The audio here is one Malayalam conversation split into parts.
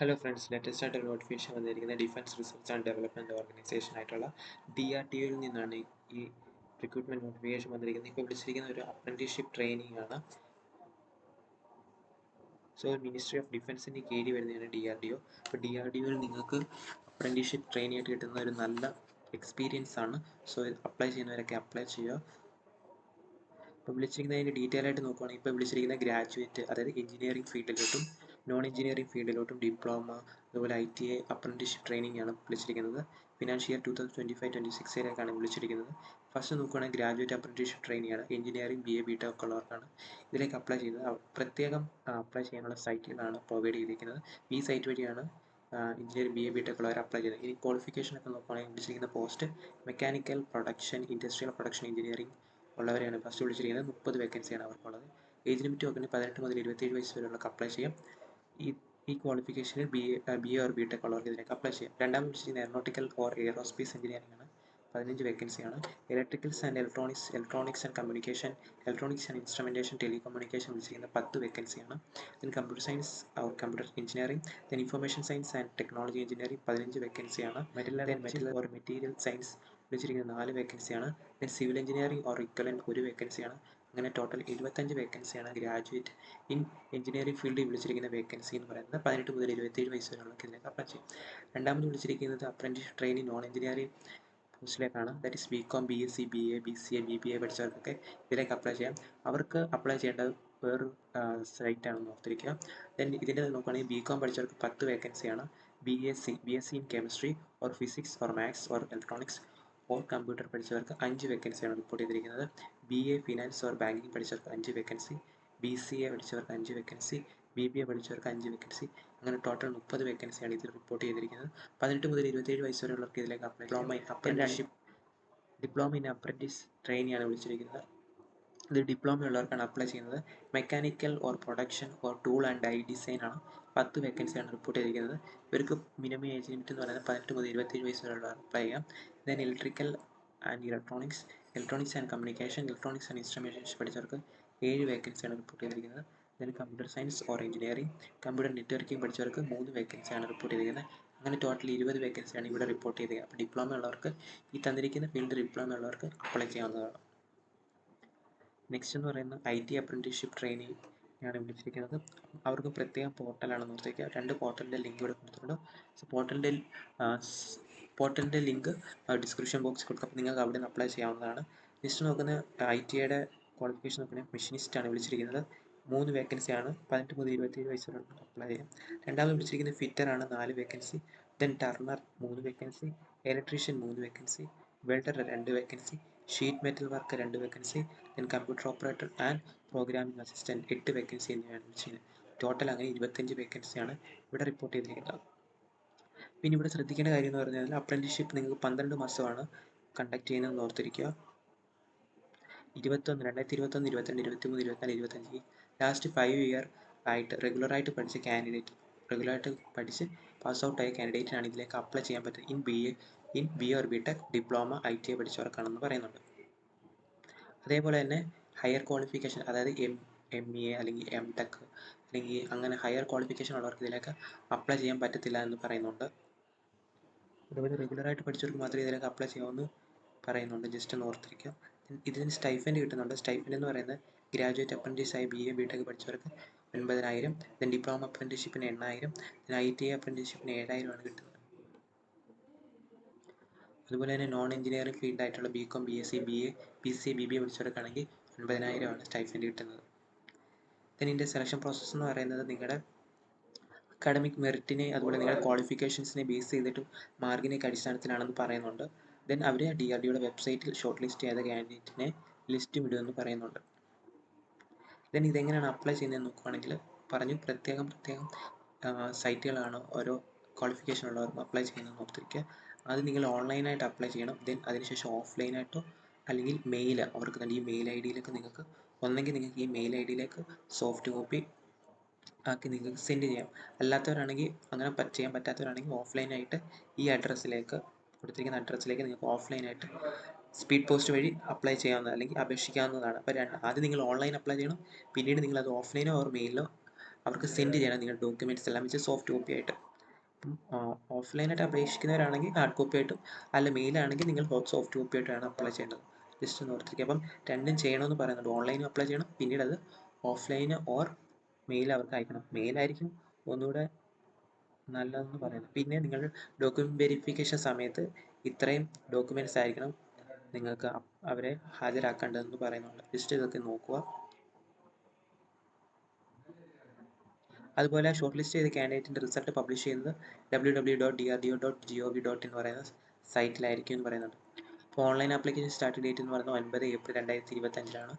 ഹലോ ഫ്രണ്ട്സ് ലേറ്റസ്റ്റ് ആയിട്ട് ഒരു നോട്ടിഫിക്കേഷൻ വന്നിരിക്കുന്നത് defence research and development organisation ആയിട്ടുള്ള ഡി ആർ ടി ഒയിൽ നിന്നാണ് ഈ റിക്രൂട്ട്മെന്റ് നോട്ടിഫിക്കേഷൻ വന്നിരിക്കുന്നത്. ഇപ്പോൾ വിളിച്ചിരിക്കുന്ന ഒരു അപ്രന്റീഷിപ്പ് ട്രെയിനിങ് ആണ്. സോ മിനിസ്ട്രി ഓഫ് ഡിഫൻസിന്റെ കീഴിൽ വരുന്നതാണ് ഡി ആർ ഡി ഒ അപ്പോൾ ഡി ആർ ഡി ഒയിൽ നിങ്ങൾക്ക് അപ്രന്റീഷിപ്പ് ട്രെയിനി ആയിട്ട് കിട്ടുന്ന ഒരു നല്ല എക്സ്പീരിയൻസ് ആണ്. സോ അപ്ലൈ ചെയ്യുന്നവരൊക്കെ അപ്ലൈ ചെയ്യുക. ഇപ്പോൾ വിളിച്ചിരിക്കുന്നതിന്റെ ഡീറ്റെയിൽ ആയിട്ട് നോക്കുകയാണെങ്കിൽ ഇപ്പോൾ വിളിച്ചിരിക്കുന്ന ഗ്രാജുവേറ്റ് അതായത് എഞ്ചിനീയറിംഗ് ഫീൽഡിലോട്ടും നോൺ എഞ്ചിനീയറിംഗ് ഫീൽഡിലോട്ടും ഡിപ്ലോമ അതുപോലെ I T I apprenticeship training ആണ് വിളിച്ചിരിക്കുന്നത്. Financial year two thousand twenty five twenty സിക്സിലേക്കാണ് വിളിച്ചിരിക്കുന്നത്. ഫസ്റ്റ് നോക്കുകയാണെങ്കിൽ ഗ്രാജുവേറ്റ് അപ്രന്റീസ്ഷിപ്പ് ട്രെയിനിങ് ആണ്. Engineering B E B tech ഉള്ളവർക്കാണ് ഇതിലേക്ക് അപ്ലൈ ചെയ്യുന്നത്. പ്രത്യേകം അപ്ലൈ ചെയ്യാനുള്ള സൈറ്റുകളാണ് പ്രൊവൈഡ് ചെയ്തിരിക്കുന്നത്. ഈ സൈറ്റ് വഴിയാണ് engineering B E B tech ഉള്ളവർ അപ്ലൈ ചെയ്യുന്നത്. ഇനി ക്വാളിഫിക്കേഷൻ ഒക്കെ നോക്കുകയാണെങ്കിൽ വിളിച്ചിരിക്കുന്ന post mechanical production industrial production engineering ഉള്ളവരെയാണ് first വിളിച്ചിരിക്കുന്നത്. മുപ്പത് വേക്കൻസിയാണ് അവർക്കുള്ളത്. ഏജ് ലിമിറ്റ് നോക്കുകയാണെങ്കിൽ പതിനെട്ട് മുതൽ ഇരുപത്തേഴ് വയസ്സ് വരെയുള്ളവർക്ക് അപ്ലൈ ചെയ്യാം. ഈ ഈ ക്വാളിഫിക്കേഷനിൽ B E B E or B tech ഉള്ളവർക്ക് ഇതിലേക്ക് അപ്ലൈ ചെയ്യാം. രണ്ടാമത് വിളിച്ചിരിക്കുന്നത് എയറോട്ടിക്കൽ ഓർ എയറോസ്പേസ് എഞ്ചിനീയറിംഗ് ആണ്. പതിനഞ്ച് വേക്കൻസിയാണ് electricals and electronics electronics and communication electronics and instrumentation telecommunication വിളിച്ചിരിക്കുന്ന പത്ത് വേക്കൻസിയാണ് then computer science or computer engineering then information science and technology engineering പതിനഞ്ച് വേക്കൻസിയാണ് material and material or material science വിളിച്ചിരിക്കുന്ന നാല് വേക്കൻസിയാണ് then civil engineering or equivalent ഒരു വേക്കൻസിയാണ് അങ്ങനെ ടോട്ടൽ ഇരുപത്തഞ്ച് വേക്കൻസിയാണ് ഗ്രാജുവേറ്റ് ഇൻ എഞ്ചിനീയറിംഗ് ഫീൽഡിൽ വിളിച്ചിരിക്കുന്ന വേക്കൻസി എന്ന് പറയുന്നത്. പതിനെട്ട് മുതൽ ഇരുപത്തേഴ് വയസ്സ് വരെയുള്ളവർക്ക് ഇതിലേക്ക് അപ്ലൈ രണ്ടാമത് വിളിച്ചിരിക്കുന്നത് apprentice training non engineering പോസ്റ്റിലേക്കാണ് that is B com B S C B A B C A B B A പഠിച്ചവർക്കൊക്കെ ഇതിലേക്ക് അപ്ലൈ ചെയ്യാം. അവർക്ക് അപ്ലൈ ചെയ്യേണ്ടത് വേറൊരു സൈറ്റാണെന്ന് ഓർത്തിരിക്കുക ദെൻ ഇതിന്റെ നോക്കുകയാണെങ്കിൽ ബി കോം പഠിച്ചവർക്ക് പത്ത് വേക്കൻസിയാണ് B S C B S C in chemistry or physics or maths or electronics or computer പഠിച്ചവർക്ക് അഞ്ച് വേക്കൻസിയാണ് റിപ്പോർട്ട് ചെയ്തിരിക്കുന്നത്. B A finance or banking പഠിച്ചവർക്ക് അഞ്ച് വേക്കൻസി ബി സി എ പഠിച്ചവർക്ക് അഞ്ച് വേക്കൻസി ബി ബി എ പഠിച്ചവർക്ക് അഞ്ച് വേക്കൻസി അങ്ങനെ ടോട്ടൽ മുപ്പത് വേക്കൻസിയാണ് ഇതിൽ റിപ്പോർട്ട് ചെയ്തിരിക്കുന്നത്. പതിനെട്ട് മുതൽ ഇരുപത്തേഴ് വയസ്സ് വരെയുള്ളവർക്ക് ഇതിലേക്ക് apply diploma in apprenticeship diploma in apprentice trainee വിളിച്ചിരിക്കുന്നത്. ഇത് ഡിപ്ലോമ ഉള്ളവർക്കാണ് അപ്ലൈ ചെയ്യുന്നത്. Mechanical or production or tool and die design ആണ് പത്ത് വേക്കൻസിയാണ് റിപ്പോർട്ട് ചെയ്തിരിക്കുന്നത്. ഇവർക്ക് മിനിമം ഏജ് ലിമിറ്റ് എന്ന് പറയുന്നത് പതിനെട്ട് മുതൽ ഇരുപത്തേഴ് വയസ്സ് വരെയുള്ളവർ അപ്ലൈ ചെയ്യാം. Then electrical and electronics electronics and communication electronics and instrumentation പഠിച്ചവർക്ക് ഏഴ് വേക്കൻസിയാണ് റിപ്പോർട്ട് ചെയ്തിരിക്കുന്നത്. Then computer science or engineering computer networking പഠിച്ചവർക്ക് മൂന്ന് വേക്കൻസിയാണ് റിപ്പോർട്ട് ചെയ്തിരിക്കുന്നത്. അങ്ങനെ ടോട്ടൽ ഇരുപത് വേക്കൻസിയാണ് ഇവിടെ റിപ്പോർട്ട് ചെയ്തത് അപ്പോൾ ഡിപ്ലോമ ഉള്ളവർക്ക് ഈ തന്നിരിക്കുന്ന ഫീൽഡ് ഡിപ്ലോമ ഉള്ളവർക്ക് അപ്ലൈ ചെയ്യാവുന്നതാണ്. നെക്സ്റ്റ് എന്ന് പറയുന്നത് ഐ ടി അപ്രന്റീസ്ഷിപ്പ് ട്രെയിനിങ് ആണ് വിളിച്ചിരിക്കുന്നത്. അവർക്ക് പ്രത്യേകം പോർട്ടലാണ് നോക്കിയേക്കുക രണ്ട് പോർട്ടലിന്റെ ലിങ്ക് ഇവിടെ കൊടുത്തിട്ടുണ്ട്. സോ പോർട്ടലിന്റെ പോർട്ടലിന്റെ ലിങ്ക് ഡിസ്ക്രിപ്ഷൻ ബോക്സിൽ കൊടുക്കും. അപ്പോൾ നിങ്ങൾക്ക് അവിടെ നിന്ന് അപ്ലൈ ചെയ്യാവുന്നതാണ്. ലിസ്റ്റ് നോക്കുന്ന ഐ ടി ഐയുടെ ക്വാളിഫിക്കേഷൻ മെഷീനിസ്റ്റ് ആണ് വിളിച്ചിരിക്കുന്നത്. മൂന്ന് വേക്കൻസി ആണ്. പതിനെട്ട് മുതൽ ഇരുപത്തേഴ് വയസ്സ് വരെ അപ്ലൈ ചെയ്യാം. രണ്ടാമത് വിളിച്ചിരിക്കുന്നത് ആണ്. നാല് വേക്കൻസി ദെൻ ടർണർ മൂന്ന് വേക്കൻസി ഇലക്ട്രീഷ്യൻ മൂന്ന് വേക്കൻസി വെൽഡർ രണ്ട് വേക്കൻസി ഷീറ്റ് മെറ്റൽ വർക്ക് രണ്ട് vacancy then computer operator and programming assistant എട്ട് വേക്കൻസി എന്നിവയാണ് വിളിച്ചിരിക്കുന്നത്. ടോട്ടൽ അങ്ങനെ ഇരുപത്തഞ്ച് വേക്കൻസിയാണ് ഇവിടെ റിപ്പോർട്ട് ചെയ്തിരിക്കുന്നത്. പിന്നെ ഇവിടെ ശ്രദ്ധിക്കേണ്ട കാര്യം എന്ന് പറഞ്ഞാൽ അപ്രന്റീസ്ഷിപ്പ് നിങ്ങൾക്ക് പന്ത്രണ്ട് മാസമാണ് കണ്ടക്ട് ചെയ്യുന്നതെന്ന് ഓർത്തിരിക്കുക. ഇരുപത്തൊന്ന് രണ്ടായിരത്തി ഇരുപത്തൊന്ന് ഇരുപത്തിരണ്ട് ഇരുപത്തിമൂന്ന് ഇരുപത്തിനാല് ഇരുപത്തഞ്ച് ലാസ്റ്റ് ഫൈവ് ഇയർ ആയിട്ട് റെഗുലറായിട്ട് പഠിച്ച കാൻഡിഡേറ്റ് റെഗുലറായിട്ട് പഠിച്ച് പാസ് ഔട്ട് ആയ കാൻഡിഡേറ്റിനാണ് ഇതിലേക്ക് അപ്ലൈ ചെയ്യാൻ പറ്റുന്നത്. In B E in B or B tech diploma I T I പഠിച്ചവർക്കാണെന്ന് പറയുന്നുണ്ട്. അതേപോലെ തന്നെ ഹയർ ക്വാളിഫിക്കേഷൻ അതായത് എം എം ഇ എ അല്ലെങ്കിൽ എം ടെക് അല്ലെങ്കിൽ അങ്ങനെ ഹയർ ക്വാളിഫിക്കേഷൻ ഉള്ളവർക്ക് ഇതിലേക്ക് അപ്ലൈ ചെയ്യാൻ പറ്റത്തില്ല എന്ന് പറയുന്നുണ്ട്. അതുപോലെ റെഗുലറായിട്ട് പഠിച്ചവർക്ക് മാത്രമേ ഇതിലേക്ക് അപ്ലൈ ചെയ്യാമെന്ന് പറയുന്നുണ്ട്. ജസ്റ്റ് ഒന്ന് ഓർത്തിരിക്കുക. ഇതിന് സ്റ്റൈഫൻഡ് കിട്ടുന്നുണ്ട്. സ്റ്റൈഫൻഡ് എന്ന് പറയുന്നത് ഗ്രാജുവേറ്റ് അപ്രന്റീസ് ആയി ബി എ ബി ടെക് പഠിച്ചവർക്ക് ഒൻപതിനായിരം ദെൻ ഡിപ്ലോമ അപ്രന്റീഷിപ്പിന് എണ്ണായിരം ദെൻ ഐ ടി ഐ അപ്രന്റീസ്ഷിപ്പിന് ഏഴായിരമാണ് കിട്ടുന്നത്. അതുപോലെ തന്നെ non engineering ഫീൽഡായിട്ടുള്ള B com B S C B A B C B B A പഠിച്ചവർക്കാണെങ്കിൽ ഒൻപതിനായിരമാണ് സ്റ്റൈഫൻഡ് കിട്ടുന്നത്. ഇതിന്റെ സെലക്ഷൻ പ്രോസസ്സ് എന്ന് പറയുന്നത് നിങ്ങളുടെ അക്കാഡമിക് മെറിറ്റിനെ അതുപോലെ നിങ്ങളുടെ ക്വാളിഫിക്കേഷൻസിനെ ബേസ് ചെയ്തിട്ടും മാർക്കിനൊക്കെ അടിസ്ഥാനത്തിലാണെന്ന് പറയുന്നുണ്ട്. ദെൻ അവർ ഡി ആർ ഡിയുടെ വെബ്സൈറ്റിൽ ഷോർട്ട് ലിസ്റ്റ് ചെയ്ത കാൻഡിഡേറ്റിനെ ലിസ്റ്റ് വിടുമെന്ന് പറയുന്നുണ്ട്. ദെൻ ഇതെങ്ങനെയാണ് അപ്ലൈ ചെയ്യുന്നതെന്ന് നോക്കുകയാണെങ്കിൽ പറഞ്ഞു പ്രത്യേകം പ്രത്യേകം സൈറ്റുകളാണ് ഓരോ ക്വാളിഫിക്കേഷൻ ഉള്ളവർക്ക് അപ്ലൈ ചെയ്യുന്നതെന്ന് ഓർത്തിരിക്കുക. അത് നിങ്ങൾ ഓൺലൈനായിട്ട് അപ്ലൈ ചെയ്യണം. ദെൻ അതിനുശേഷം ഓഫ്ലൈനായിട്ടോ അല്ലെങ്കിൽ മെയിൽ അവർക്ക് തന്നെ ഈ മെയിൽ ഐ ഡിയിലേക്ക് നിങ്ങൾക്ക് ഒന്നെങ്കിൽ നിങ്ങൾക്ക് ഈ മെയിൽ ഐ ഡിയിലേക്ക് സോഫ്റ്റ് കോപ്പി ആക്കി നിങ്ങൾക്ക് സെൻഡ് ചെയ്യാം. അല്ലാത്തവരാണെങ്കിൽ അങ്ങനെ ചെയ്യാൻ പറ്റാത്തവരാണെങ്കിൽ ഓഫ്ലൈനായിട്ട് ഈ അഡ്രസ്സിലേക്ക് കൊടുത്തിരിക്കുന്ന അഡ്രസ്സിലേക്ക് നിങ്ങൾക്ക് ഓഫ്ലൈനായിട്ട് സ്പീഡ് പോസ്റ്റ് വഴി അപ്ലൈ ചെയ്യാവുന്ന അല്ലെങ്കിൽ അപേക്ഷിക്കാവുന്നതാണ്. അപ്പോൾ രണ്ട് ആദ്യം നിങ്ങൾ ഓൺലൈൻ അപ്ലൈ ചെയ്യണം. പിന്നീട് നിങ്ങൾ അത് ഓഫ്ലൈനോ ഓർ മെയിലോ അവർക്ക് സെൻഡ് ചെയ്യണം. നിങ്ങളുടെ ഡോക്യുമെന്റ്സ് എല്ലാം വെച്ച് സോഫ്റ്റ് കോപ്പി ആയിട്ട്. ഓഫ്ലൈനായിട്ട് അപേക്ഷിക്കുന്നവരാണെങ്കിൽ ഹാർഡ് കോപ്പി ആയിട്ടും അല്ല മെയിലാണെങ്കിൽ നിങ്ങൾ സോഫ്റ്റ് കോപ്പി ആയിട്ടാണ് അപ്ലൈ ചെയ്യേണ്ടത്. ജസ്റ്റ് ഒന്ന് ഓർത്തിരിക്കുക അപ്പം രണ്ടും ചെയ്യണമെന്ന് പറയുന്നുണ്ട്. ഓൺലൈനും അപ്ലൈ ചെയ്യണം. പിന്നീട് അത് ഓഫ്ലൈൻ ഓർ മെയിൽ അവർക്ക് അയക്കണം. മെയിലായിരിക്കും ഒന്നുകൂടെ നല്ലതെന്ന് പറയുന്നത്. പിന്നെ നിങ്ങൾ ഡോക്യുമെന്റ് വെരിഫിക്കേഷൻ സമയത്ത് ഇത്രയും ഡോക്യുമെന്റ്സ് ആയിരിക്കണം നിങ്ങൾക്ക് അവരെ ഹാജരാക്കേണ്ടതെന്ന് പറയുന്നുണ്ട്. ജസ്റ്റ് ഇതൊക്കെ നോക്കുക. അതുപോലെ ഷോർട്ട് ലിസ്റ്റ് ചെയ്ത കാൻഡിഡേറ്റിന്റെ റിസൾട്ട് പബ്ലിഷ് ചെയ്യുന്നത് W W dot D R D O dot G O V dot എന്ന് പറയുന്ന സൈറ്റിലായിരിക്കും എന്ന് പറയുന്നുണ്ട്. അപ്പോൾ ഓൺലൈൻ ആപ്ലിക്കേഷൻ സ്റ്റാർട്ട് ഡേറ്റ് എന്ന് പറയുന്നത് ഒൻപത് ഏപ്രിൽ രണ്ടായിരത്തി ഇരുപത്തഞ്ചിലാണ്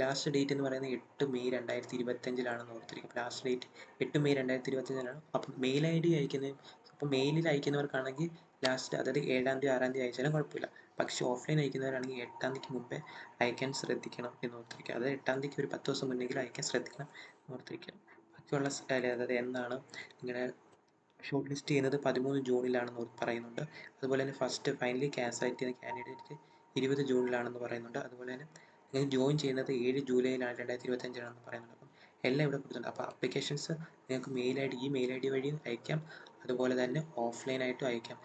ലാസ്റ്റ് ഡേറ്റ് എന്ന് പറയുന്നത് എട്ട് മെയ് രണ്ടായിരത്തി ഇരുപത്തഞ്ചിലാണെന്ന് ഓർത്തിരിക്കും. ലാസ്റ്റ് ഡേറ്റ് എട്ട് മെയ് രണ്ടായിരത്തി ഇരുപത്തഞ്ചിലാണ് അപ്പം മെയിൽ ഐ ഡി അയക്കുന്നത് അപ്പോൾ മെയിലിൽ അയക്കുന്നവർക്കാണെങ്കിൽ ലാസ്റ്റ് അതായത് ഏഴാം തീയതി ആറാം തീയതി അയച്ചാലും കുഴപ്പമില്ല. പക്ഷേ ഓഫ്ലൈൻ അയക്കുന്നവരാണെങ്കിൽ എട്ടാം തീയതിക്ക് മുമ്പേ അയക്കാൻ ശ്രദ്ധിക്കണം എന്ന് ഓർത്തിരിക്കുക അതായത് എട്ടാം തീയതിക്ക് ഒരു പത്ത് ദിവസം മുന്നെങ്കിലും അയക്കാൻ ശ്രദ്ധിക്കണം എന്ന് ഓർത്തിരിക്കുക ബാക്കിയുള്ള അതായത് എന്താണ് നിങ്ങളുടെ ഷോർട്ട് ലിസ്റ്റ് ചെയ്യുന്നത് പതിമൂന്ന് ജൂണിലാണെന്ന് പറയുന്നുണ്ട്. അതുപോലെ തന്നെ ഫസ്റ്റ് ഫൈനലി ക്യാൻസൽ ചെയ്യുന്ന കാൻഡിഡേറ്റ് ഇരുപത് ജൂണിലാണെന്ന് പറയുന്നുണ്ട്. അതുപോലെ തന്നെ നിങ്ങൾ ജോയിൻ ചെയ്യുന്നത് ഏഴ് ജൂലൈയിലാണ് രണ്ടായിരത്തി ഇരുപത്തഞ്ചിലാണെന്ന് പറയുന്നുണ്ട്. അപ്പം എല്ലാം ഇവിടെ കൊടുത്തിട്ടുണ്ട്. അപ്പോൾ അപ്ലിക്കേഷൻസ് നിങ്ങൾക്ക് mail I D email I D വഴിയും അയക്കാം. അതുപോലെ തന്നെ ഓഫ്ലൈനായിട്ടും അയക്കാം.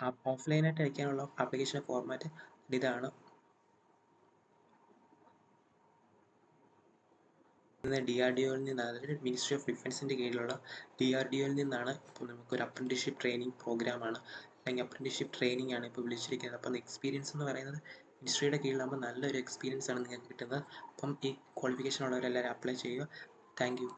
അപ്പം ഓഫ്ലൈനായിട്ട് അയക്കാനുള്ള ആപ്ലിക്കേഷൻ ഫോർമാറ്റ് ഇതാണ്. ഡി ആർ ഡി ഒയിൽ നിന്നാണ് അതായത് മിനിസ്ട്രി ഓഫ് ഡിഫൻസിന്റെ കീഴിലുള്ള ഡി ആർ ഡി ഒയിൽ നിന്നാണ് ഇപ്പോൾ നമുക്കൊരു അപ്രന്റിഷിപ്പ് ട്രെയിനിങ് പ്രോഗ്രാമാണ് അല്ലെങ്കിൽ അപ്രന്റിഷിപ്പ് ട്രെയിനിങ് ആണ് ഇപ്പോൾ വിളിച്ചിരിക്കുന്നത്. അപ്പം എക്സ്പീരിയൻസ് എന്ന് പറയുന്നത് മിനിസ്ട്രിയുടെ കീഴിലാകുമ്പോൾ നല്ലൊരു എക്സ്പീരിയൻസ് ആണ് നിങ്ങൾക്ക് കിട്ടുന്നത്. അപ്പം ഈ ക്വാളിഫിക്കേഷൻ ഉള്ളവരെല്ലാവരും അപ്ലൈ ചെയ്യുക. Thank you